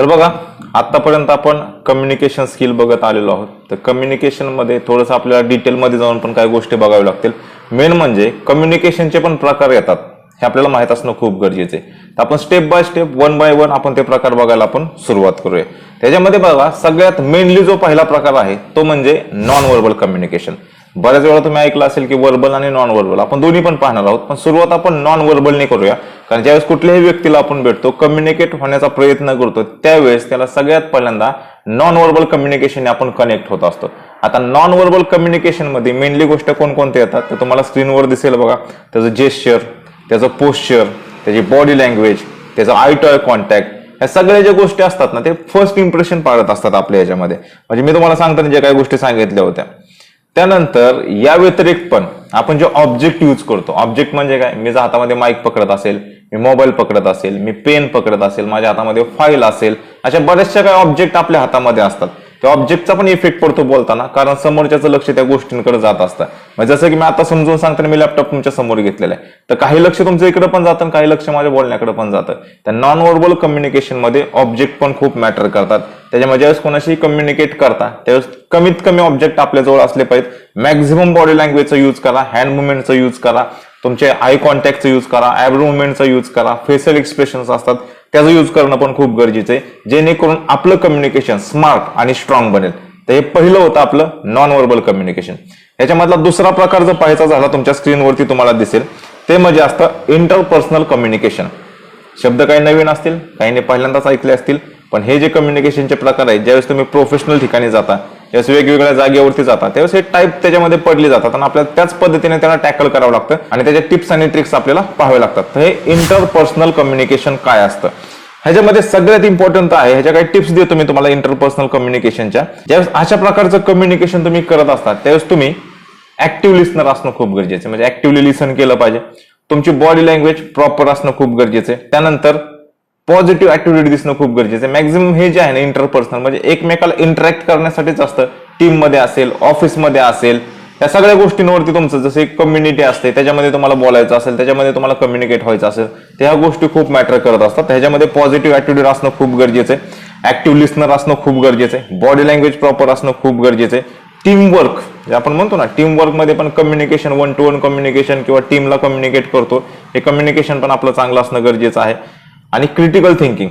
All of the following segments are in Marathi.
तर बघा आतापर्यंत आपण कम्युनिकेशन स्किल बघत आलेलो आहोत. तर कम्युनिकेशनमध्ये थोडंसं आपल्याला डिटेलमध्ये जाऊन पण काही गोष्टी बघाव्या लागतील. मेन म्हणजे कम्युनिकेशनचे पण प्रकार येतात. हे आपल्याला माहीत असणं खूप गरजेचं आहे. तर आपण step by step one by one आपण ते प्रकार बघायला आपण सुरुवात करूया. त्याच्यामध्ये बघा सगळ्यात मेनली जो पहिला प्रकार आहे तो म्हणजे नॉन व्हर्बल कम्युनिकेशन बऱ्याच वेळा तुम्ही ऐकलं असेल की वर्बल आणि नॉन वर्बल आपण दोन्ही पण पाहणार आहोत पण सुरुवात आपण नॉन वर्बलने करूया. कारण ज्यावेळेस कुठल्याही व्यक्तीला आपण भेटतो कम्युनिकेट होण्याचा प्रयत्न करतो त्यावेळेस त्याला सगळ्यात पहिल्यांदा नॉन वर्बल कम्युनिकेशन आपण कनेक्ट होत असतो. आता नॉन वर्बल कम्युनिकेशनमध्ये मेनली गोष्ट कोणकोणत्या येतात तर तुम्हाला स्क्रीनवर दिसेल बघा. त्याचं जेस्चर त्याचं पोश्चर त्याची बॉडी लँग्वेज त्याचं आय टू आय कॉन्टॅक्ट ह्या सगळ्या ज्या गोष्टी असतात ना ते फर्स्ट इम्प्रेशन पाडत असतात आपल्या याच्यामध्ये म्हणजे मी तुम्हाला सांगताना ज्या काही गोष्टी सांगितल्या होत्या. त्यानंतर या व्यतिरिक्त पण आपण जे ऑब्जेक्ट यूज करतो ऑब्जेक्ट म्हणजे काय? मी जर हातामध्ये माईक पकडत असेल मी मोबाईल पकडत असेल मी पेन पकडत असेल माझ्या हातामध्ये फाईल असेल अशा बऱ्याचशा काही ऑब्जेक्ट आपल्या हातामध्ये असतात. त्या ऑब्जेक्टचा पण इफेक्ट पडतो बोलताना कारण समोरच्याचं लक्ष त्या गोष्टींकडे जात असतं. म्हणजे जसं की मी आता समजून सांगताना मी लॅपटॉप तुमच्यासमोर घेतलेला आहे. तर काही लक्ष तुमच्या इकडे पण जातं आणि काही लक्ष माझ्या बोलण्याकडे पण जातं. त्या नॉन व्हर्बल कम्युनिकेशनमध्ये ऑब्जेक्ट पण खूप मॅटर करतात. त्याच्यामध्ये ज्यावेळेस कोणाशी कम्युनिकेट करता त्यावेळेस कमीत कमी ऑब्जेक्ट आपल्याजवळ असले पाहिजेत. मॅक्झिमम बॉडी लँग्वेजचा यूज करा हँड मुवमेंटचा यूज करा तुमचे आय कॉन्टॅक्टचा यूज करा ॲब्रो मुवमेंटचा यूज करा फेशियल एक्सप्रेशन्स असतात. त्याचा यूज करणं पण खूप गरजेचं आहे. जेणेकरून आपलं कम्युनिकेशन स्मार्ट आणि स्ट्रॉंग बनेल. तर हे पहिलं होतं आपलं नॉन व्हर्बल कम्युनिकेशन याच्यामधला दुसरा प्रकार जर पाहायचा झाला तुमच्या स्क्रीनवरती तुम्हाला दिसेल ते म्हणजे असतं इंटरपर्सनल कम्युनिकेशन शब्द काही नवीन असतील काहीने पहिल्यांदाच ऐकले असतील पण हे जे कम्युनिकेशनचे प्रकार आहेत ज्यावेळेस तुम्ही प्रोफेशनल ठिकाणी जाता ज्यावेळेस वेगवेगळ्या जागेवरती जातात. त्यावेळेस हे टाईप त्याच्यामध्ये पडले जातात आणि आपल्याला त्याच पद्धतीने त्यांना टॅकल करावं लागतं आणि त्याच्या टिप्स आणि ट्रिक्स आपल्याला पाहावे लागतात. तर हे इंटरपर्सनल कम्युनिकेशन काय असतं? ह्याच्यामध्ये सगळ्यात इम्पॉर्टंट आहे ह्याच्या काही टिप्स देतो मी तुम्हाला इंटरपर्सनल कम्युनिकेशनच्या ज्यावेळेस अशा प्रकारचं कम्युनिकेशन तुम्ही करत असतात त्यावेळेस तुम्ही ऍक्टिव्ह लिस्नर असणं खूप गरजेचं आहे. म्हणजे ऍक्टिव्हली लिसन केलं पाहिजे. तुमची बॉडी लँग्वेज प्रॉपर असणं खूप गरजेचं आहे. त्यानंतर पॉझिटिव्ह ऍक्टिव्हिटी दिसणं खूप गरजेचं आहे. मॅक्झिमम हे जे आहे ना इंटरपर्सनल म्हणजे एकमेकाला इंटरॅक्ट करण्यासाठीच असतं. टीममध्ये असेल ऑफिसमध्ये असेल या सगळ्या गोष्टींवरती तुमचं जसे कम्युनिटी असते त्याच्यामध्ये तुम्हाला बोलायचं असेल त्याच्यामध्ये तुम्हाला कम्युनिकेट व्हायचं असेल त्या ह्या गोष्टी खूप मॅटर करत असतात. त्याच्यामध्ये पॉझिटिव्ह ऍटिट्यूड असणं खूप गरजेचं आहे. ऍक्टिव्ह लिस्नर असणं खूप गरजेचं आहे. बॉडी लँग्वेज प्रॉपर असणं खूप गरजेचं आहे. टीमवर्क जे आपण म्हणतो ना टीमवर्कमध्ये मध्ये पण communication one to one communication किंवा टीमला कम्युनिकेट करतो हे कम्युनिकेशन पण आपलं चांगलं असणं गरजेचं आहे. आणि क्रिटिकल थिंकिंग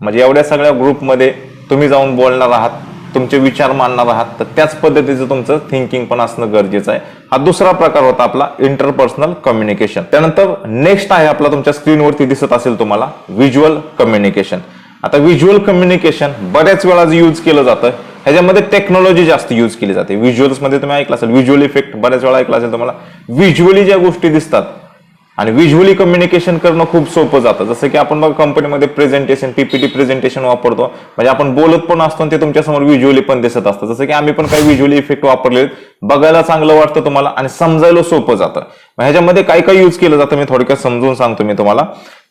म्हणजे एवढ्या सगळ्या ग्रुपमध्ये तुम्ही जाऊन बोलणार आहात तुमचे विचार मांडणार आहात तर त्याच पद्धतीचं तुमचं थिंकिंग पण असणं गरजेचं आहे. हा दुसरा प्रकार होता आपला इंटरपर्सनल कम्युनिकेशन त्यानंतर नेक्स्ट आहे आपला तुमच्या स्क्रीनवरती दिसत असेल तुम्हाला व्हिज्युअल कम्युनिकेशन आता व्हिज्युअल कम्युनिकेशन बऱ्याच वेळा जे यूज केलं जातं ह्याच्यामध्ये टेक्नॉलॉजी जास्त यूज केली जाते. व्हिज्युअल्समध्ये तुम्ही ऐकलं असेल व्हिज्युअल इफेक्ट बऱ्याच वेळा ऐकलं असेल तुम्हाला. व्हिज्युअली ज्या गोष्टी दिसतात आणि व्हिज्युअली कम्युनिकेशन करणं खूप सोपं जातं. जसं की आपण बघा कंपनीमध्ये प्रेझेंटेशन पीपीटी प्रेझेंटेशन वापरतो. म्हणजे आपण बोलत पण असतो आणि ते तुमच्यासमोर व्हिज्युअली पण दिसत असतं. जसं की आम्ही पण काही व्हिज्युअली इफेक्ट वापरले बघायला चांगलं वाटतं तुम्हाला आणि समजायला सोपं जातं. मग ह्याच्यामध्ये काय काय यूज केलं जातं. मी थोडक्यात समजून सांगतो मी तुम्हाला.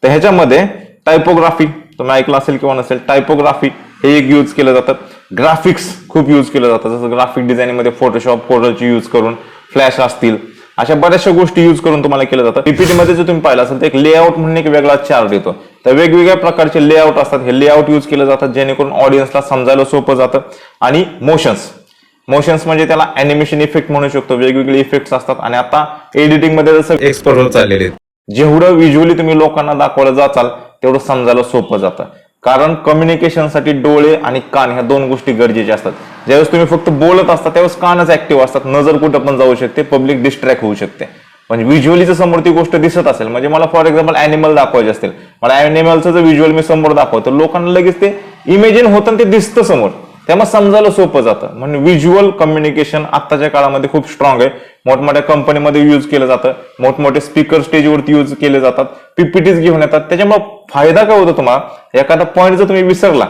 तर ह्याच्यामध्ये टायपोग्राफी तुम्ही ऐकलं असेल किंवा नसेल टायपोग्राफी हे एक यूज केलं जातं. ग्राफिक्स खूप यूज केलं जातं. जसं ग्राफिक डिझाईनिंगमध्ये फोटोशॉप कोडलची यूज करून फ्लॅश असतील. अशा बऱ्याचशा गोष्टी यूज करून तुम्हाला केलं जातं. पीपीटी मध्ये जर तुम्ही पाहिलं असेल तर एक लेआउट म्हणून एक वेगळा चार्ट येतो तर वेगवेगळ्या प्रकारचे लेआउट असतात. हे लेआउट यूज केले जातात जेणेकरून ऑडियन्सला समजायला सोपं जातं. आणि मोशन्स मोशन्स म्हणजे त्याला अॅनिमेशन इफेक्ट म्हणू शकतो. वेगवेगळे इफेक्ट्स असतात. आणि आता एडिटिंगमध्ये जसं एक्सपर्ट चाललेले आहेत. जेवढं व्हिज्युअली तुम्ही लोकांना दाखवलं जाचाल तेवढं समजायला सोपं जातं. कारण कम्युनिकेशनसाठी डोळे आणि कान ह्या दोन गोष्टी गरजेच्या असतात. ज्यावेळेस तुम्ही फक्त बोलत असता त्यावेळेस कानच ऍक्टिव्ह असतात. नजर कुठं पण जाऊ शकते पब्लिक डिस्ट्रॅक्ट होऊ शकते. म्हणजे पण जर समोर ती गोष्ट दिसत असेल म्हणजे मला फॉर एक्झाम्पल अॅनिमल दाखवायचे असतील. मला अॅनिमलचं जर व्हिज्युअल मी समोर दाखवतो लोकांना लगेच ते इमेजिन होतं ते दिसतं समोर. त्यामुळे समजायला सोपं जातं. म्हणजे व्हिज्युअल कम्युनिकेशन आत्ताच्या काळामध्ये खूप स्ट्रॉंग आहे. मोठमोठ्या कंपनीमध्ये यूज केलं जातं. मोठमोठे स्पीकर स्टेजवरती यूज केले जातात. पीपीटीज घेऊन येतात. त्याच्यामुळे फायदा काय होतो तुम्हाला? एखादा पॉईंट जर तुम्ही विसरला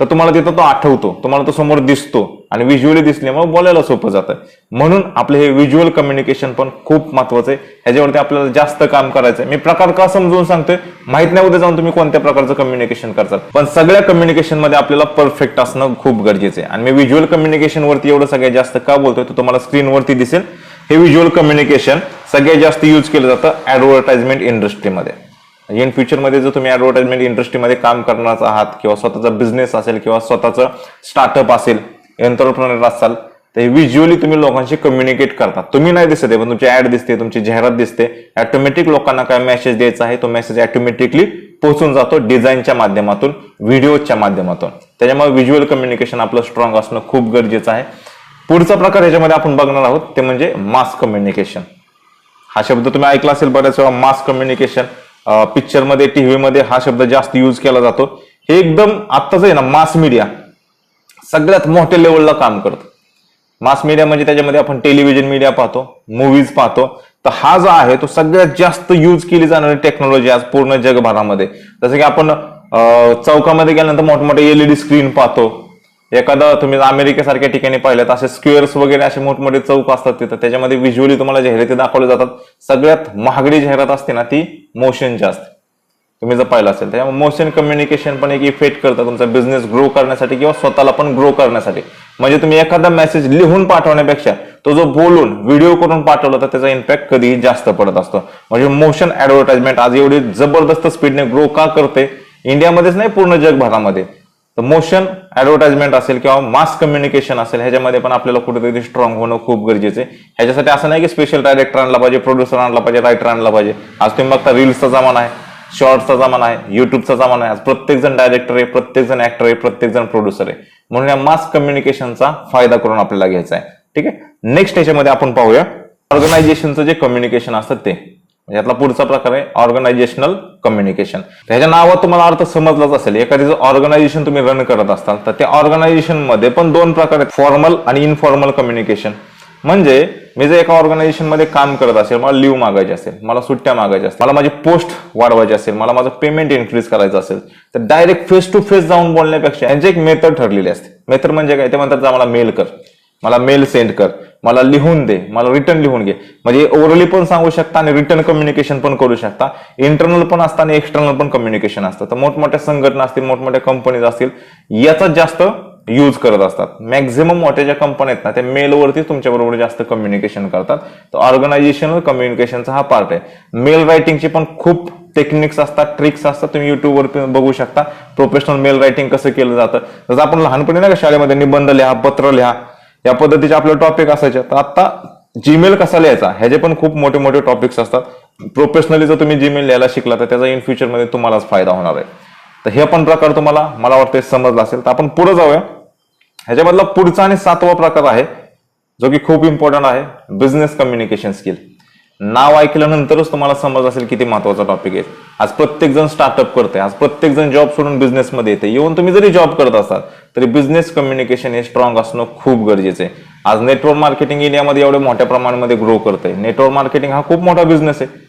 तर तुम्हाला तिथं तो आठवतो. तुम्हाला तो समोर दिसतो. आणि व्हिज्युअली दिसल्यामुळे बोलायला सोपं जातं म्हणून आपलं हे व्हिज्युअल कम्युनिकेशन पण खूप महत्वाचं आहे. ह्याच्यावरती आपल्याला जास्त काम करायचं आहे मी प्रकार का समजून सांगतोय? माहीत नाही उद्या जाऊन तुम्ही कोणत्या प्रकारचं कम्युनिकेशन करतात. पण सगळ्या कम्युनिकेशनमध्ये आपल्याला परफेक्ट असणं खूप गरजेचं आहे. आणि मी व्हिज्युअल कम्युनिकेशन वरती एवढं सगळ्यात जास्त का बोलतोय? तो तुम्हाला स्क्रीनवरती दिसेल. हे व्हिज्युअल कम्युनिकेशन सगळ्यात जास्त यूज केलं जातं ऍडव्हर्टाइजमेंट इंडस्ट्रीमध्ये इन फ्युचरमध्ये जर तुम्ही ऍडव्हर्टाइजमेंट इंडस्ट्रीमध्ये काम करणार आहात किंवा स्वतःचा बिझनेस असेल किंवा स्वतःचं स्टार्टअप असेल एंटरप्रेनर असाल तर व्हिज्युअली तुम्ही लोकांशी कम्युनिकेट करता. तुम्ही नाही दिसत आहे पण तुमची ऍड दिसते तुमची जाहिरात दिसते. ऑटोमॅटिक लोकांना काय मेसेज द्यायचा आहे तो मेसेज ऑटोमॅटिकली पोहोचून जातो डिझाईनच्या माध्यमातून व्हिडिओच्या माध्यमातून. त्याच्यामुळे व्हिज्युअल कम्युनिकेशन आपलं स्ट्रॉंग असणं खूप गरजेचं आहे. पुढचा प्रकार याच्यामध्ये आपण बघणार आहोत ते म्हणजे मास कम्युनिकेशन हा शब्द तुम्ही ऐकला असेल बऱ्याच वेळा मास कम्युनिकेशन पिक्चरमध्ये टीव्हीमध्ये हा शब्द जास्त यूज केला जातो. हे एकदम आत्ताच आहे ना मास मीडिया सगळ्यात मोठ्या लेवलला काम करतं. मास मीडिया म्हणजे त्याच्यामध्ये आपण टेलिव्हिजन मीडिया पाहतो मूवीज पाहतो. तर हा जो आहे तो सगळ्यात जास्त यूज केली जाणारी टेक्नॉलॉजी आज पूर्ण जगभरामध्ये. जसं की आपण चौकामध्ये गेल्यानंतर मोठमोठे एलईडी स्क्रीन पाहतो. एखादा तुम्ही अमेरिकेसारख्या ठिकाणी पाहिलं तर असे स्क्वेअर्स वगैरे असे मोठमोठे चौक असतात तिथं. त्याच्यामध्ये व्हिज्युअली तुम्हाला जाहिराती दाखवल्या जातात. सगळ्यात महागडी जाहिरात असते ना ती मोशनची असते तुम्ही जर पाहिलं असेल त्याच्यामुळे मोशन कम्युनिकेशन पण एक इफेक्ट करतं तुमचा बिझनेस ग्रो करण्यासाठी किंवा स्वतःला पण ग्रो करण्यासाठी. म्हणजे तुम्ही एखादा मेसेज लिहून पाठवण्यापेक्षा तो जो बोलून व्हिडिओ करून पाठवला तर त्याचा इम्पॅक्ट कधीही जास्त पडत असतो. म्हणजे मोशन ऍडव्हर्टाइजमेंट आज एवढी जबरदस्त स्पीडने ग्रो का करते? इंडियामध्येच नाही पूर्ण जगभरामध्ये. तर मोशन ऍडव्हर्टाइजमेंट असेल किंवा मास कम्युनिकेशन असेल ह्याच्यामध्ये पण आपल्याला कुठेतरी स्ट्रॉंग होणं खूप गरजेचं आहे. ह्याच्यासाठी असं नाही की स्पेशल डायरेक्टर आणला पाहिजे प्रोड्युसर आणला पाहिजे रायटर आणला पाहिजे. आज तुम्ही बघता रील्सचा जमाना आहे. शॉर्ट्सचा जमाना आहे युट्यूबचा जमाना आहे. प्रत्येकजण डायरेक्टर आहे प्रत्येकजण ऍक्टर आहे प्रत्येकजण प्रोड्युसर आहे. म्हणून या मास कम्युनिकेशनचा फायदा करून आपल्याला घ्यायचा आहे. ठीक आहे? नेक्स्ट याच्यामध्ये आपण पाहूया ऑर्गनायझेशनचं जे कम्युनिकेशन असतं ते. यातला पुढचा प्रकार आहे ऑर्गनायझेशनल कम्युनिकेशन ह्याच्या नावात तुम्हाला अर्थ समजलाच असेल. एखादी जर ऑर्गनायझेशन तुम्ही रन करत असाल तर त्या ऑर्गनायझेशनमध्ये पण दोन प्रकार आहेत. फॉर्मल आणि इनफॉर्मल कम्युनिकेशन म्हणजे मी जर एका ऑर्गनायझेशनमध्ये काम करत असेल मला लिव्ह मागायची असेल मला सुट्ट्या मागायच्या असतील मला माझी पोस्ट वाढवायची असेल मला माझं पेमेंट इन्क्रीज करायचं असेल तर डायरेक्ट फेस टू फेस जाऊन बोलण्यापेक्षा यांची एक मेथड ठरलेली असते. मेथड म्हणजे काय? ते म्हणतात जा मला मेल कर. मला मेल सेंड कर. मला लिहून दे. मला रिटर्न लिहून घे. म्हणजे ओरली पण सांगू शकता आणि रिटर्न कम्युनिकेशन पण करू शकता. इंटरनल पण असतं आणि एक्सटर्नल पण कम्युनिकेशन असतं. तर मोठमोठ्या संघटना असतील मोठमोठ्या कंपनीज असतील याचा जास्त यूज करत असतात. मॅक्झिमम मोठ्या ज्या कंपन्या आहेत ना त्या मेलवरती तुमच्या बरोबर जास्त कम्युनिकेशन करतात. तर ऑर्गनायझेशनल कम्युनिकेशनचा हा पार्ट आहे. मेल रायटिंगची पण खूप टेक्निक्स असतात ट्रिक्स असतात. तुम्ही युट्यूबवर बघू शकता. प्रोफेशनल मेल रायटिंग कसं केलं जातं. जसं आपण लहानपणी ना का शाळेमध्ये निबंध लिहा पत्र लिहा या पद्धतीचे आपले टॉपिक असायचे. तर आता जीमेल कसा लिहायचा? ह्याचे पण खूप मोठे मोठे टॉपिक्स असतात. प्रोफेशनली जर तुम्ही जीमेल लिहायला शिकला तर त्याचा इन फ्युचरमध्ये तुम्हालाच फायदा होणार आहे. तर हे पण प्रकार तुम्हाला मला वाटतं समजला असेल. तर आपण पुढे जाऊया. ह्याच्यामधला पुढचा आणि सातवा प्रकार आहे जो की खूप इम्पॉर्टंट आहे बिझनेस कम्युनिकेशन स्किल नाव ऐकल्यानंतरच तुम्हाला समज असेल किती महत्त्वाचा टॉपिक आहे. आज प्रत्येक जण स्टार्टअप करते आज प्रत्येक जण जॉब सोडून बिझनेसमध्ये येते येऊन तुम्ही जरी जॉब करत असाल तरी बिझनेस कम्युनिकेशन हे स्ट्रॉंग असणं खूप गरजेचं आहे. आज नेटवर्क मार्केटिंग इंडियामध्ये एवढ्या मोठ्या प्रमाणामध्ये ग्रो करते नेटवर्क मार्केटिंग हा खूप मोठा बिझनेस आहे.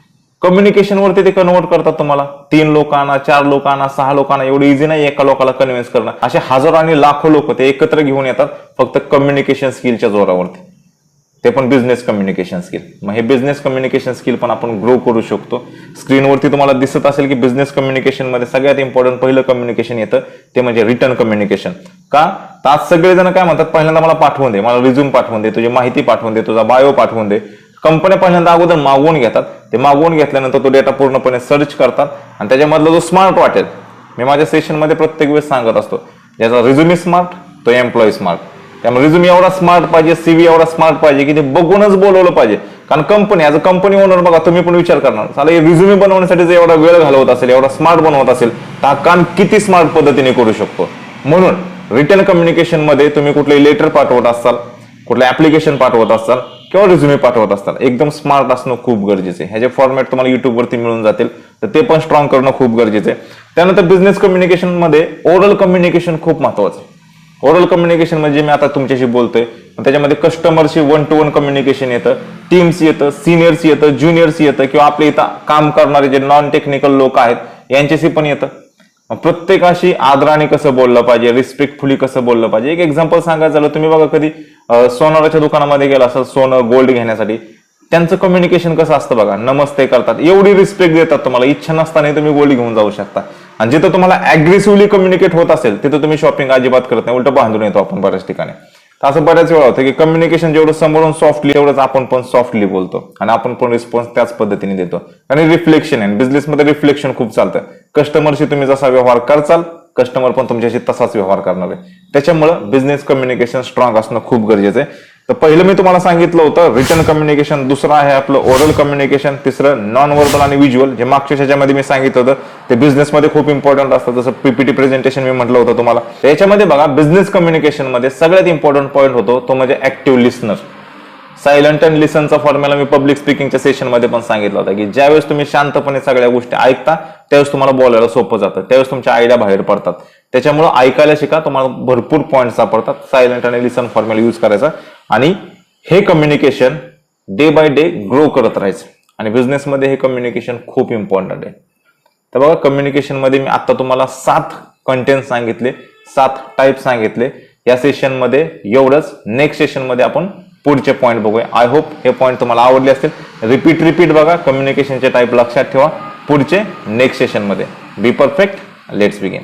कम्युनिकेशन वरती ते कन्वर्ट करतात तुम्हाला. तीन लोकांना चार लोकांना सहा लोकांना. एवढं इझी नाही एका लोकाला कन्व्हिन्स करणं. असे हजारो आणि लाखो लोक ते एकत्र घेऊन येतात फक्त कम्युनिकेशन स्किलच्या जोरावरती. ते पण बिझनेस कम्युनिकेशन स्किल मग हे बिझनेस कम्युनिकेशन स्किल पण आपण ग्रो करू शकतो. स्क्रीनवरती तुम्हाला दिसत असेल की बिझनेस कम्युनिकेशनमध्ये सगळ्यात इम्पॉर्टंट पहिलं कम्युनिकेशन येतं ते म्हणजे रिटर्न कम्युनिकेशन का? तर आज सगळेजण काय म्हणतात पहिल्यांदा मला पाठवून दे. मला रिझ्यूम पाठवून दे. तुझी माहिती पाठवून दे. तुझा बायो पाठवून दे. कंपन्या पहिल्यांदा अगोदर मागवून घेतात. ते मागवून घेतल्यानंतर तो डेटा पूर्णपणे सर्च करतात आणि त्याच्यामधला जो स्मार्ट वाटेल मी माझ्या सेशनमध्ये प्रत्येक वेळेस सांगत असतो ज्याचा रिझ्युमी स्मार्ट तो एम्प्लॉई स्मार्ट त्यामुळे रिझ्युमी एवढा स्मार्ट पाहिजे सीव्ही एवढा स्मार्ट पाहिजे की ते बघूनच बोलवलं पाहिजे. कारण company as a company owner बघा तुम्ही पण विचार करणार. चालेल हे रिझ्युमी बनवण्यासाठी जर एवढा वेळ घालवत असेल एवढा स्मार्ट बनवत असेल तर हा काम किती स्मार्ट पद्धतीने करू शकतो? म्हणून रिटर्न कम्युनिकेशनमध्ये तुम्ही कुठले लेटर पाठवत असाल कुठलं ऍप्लिकेशन पाठवत असाल किंवा रिझ्युमी पाठवत असतात एकदम स्मार्ट असणं खूप गरजेचं आहे. ह्याचे फॉर्मॅट तुम्हाला युट्यूबवरती मिळून जातील. तर ते पण स्ट्रॉंग करणं खूप गरजेचं आहे. त्यानंतर बिझनेस कम्युनिकेशनमध्ये ओरल कम्युनिकेशन खूप महत्वाचं आहे. ओरल कम्युनिकेशन म्हणजे मी आता तुमच्याशी बोलतोय. त्याच्यामध्ये कस्टमरशी वन टू वन कम्युनिकेशन येतं. टीम्स येतं सिनियर्स येतं ज्युनियर्स येतं किंवा आपल्या इथं काम करणारे जे नॉन टेक्निकल लोक आहेत यांच्याशी पण येतं. प्रत्येकाशी आदराने कसं बोललं पाहिजे रिस्पेक्टफुली कसं बोललं पाहिजे. एक एक्झाम्पल सांगायचं झालं तुम्ही बघा कधी सोनाराच्या दुकानामध्ये गेला असाल सोनं गोल्ड घेण्यासाठी त्यांचं कम्युनिकेशन कसं असतं बघा? नमस्ते करतात. एवढी रिस्पेक्ट देतात तुम्हाला. इच्छा नसताना तुम्ही गोल्ड घेऊन जाऊ शकता. आणि जिथं तुम्हाला अग्रेसिव्हली कम्युनिकेट होत असेल तिथं तुम्ही शॉपिंग अजिबात करत नाही. उलट बांधून येतो आपण बऱ्याच ठिकाणी. असं बऱ्याच वेळा होतं की कम्युनिकेशन जेवढं समोरून सॉफ्टली तेवढंच आपण पण सॉफ्टली बोलतो. आणि आपण पण रिस्पॉन्स त्याच पद्धतीने देतो. आणि रिफ्लेक्शन आहे. बिझनेसमध्ये रिफ्लेक्शन खूप चालतं. कस्टमरशी तुम्ही जसा व्यवहार करचाल कस्टमर पण तुमच्याशी तसाच व्यवहार करणार आहे. त्याच्यामुळं बिझनेस कम्युनिकेशन स्ट्रॉंग असणं खूप गरजेचं आहे. तर पहिलं मी तुम्हाला सांगितलं होतं रिटर्न कम्युनिकेशन दुसरं आहे आपलं ओरल कम्युनिकेशन तिसरं नॉन वर्बल आणि व्हिज्युअल जे मागच्या ह्याच्यामध्ये मी सांगितलं होतं ते बिझनेसमध्ये खूप इम्पॉर्टंट असतं. जसं पीपीटी प्रेझेंटेशन मी म्हटलं होतं तुम्हाला. याच्यामध्ये बघा बिझनेस कम्युनिकेशनमध्ये सगळ्यात इम्पॉर्टंट पॉईंट होतो तो म्हणजे ऍक्टिव्ह लिस्नर सायलंट अँड लिसनचा फॉर्म्युला मी पब्लिक स्पीकिंगच्या सेशनमध्ये पण सांगितलं होता की ज्यावेळेस तुम्ही शांतपणे सगळ्या गोष्टी ऐकता त्यावेळेस तुम्हाला बोलायला सोपं जातं. त्यावेळेस तुमच्या आयडिया बाहेर पडतात. त्याच्यामुळे ऐकायला शिका तुम्हाला भरपूर पॉईंट सापडतात. सायलंट आणि लिसन फॉर्म्युला यूज करायचा. आणि हे communication day by day grow करत राहायचं. आणि बिझनेसमध्ये हे कम्युनिकेशन खूप इम्पॉर्टंट आहे. तर बघा कम्युनिकेशनमध्ये मी आता तुम्हाला सात कंटेंट सांगितले सात टाईप सांगितले. या सेशनमध्ये एवढंच. नेक्स्ट सेशनमध्ये आपण पुढचे पॉईंट बघूया. आय होप हे पॉईंट तुम्हाला आवडले असतील. रिपीट रिपीट बघा. कम्युनिकेशनचे टाईप लक्षात ठेवा. पुढचे नेक्स्ट सेशनमध्ये बी परफेक्ट लेट्स बिगिन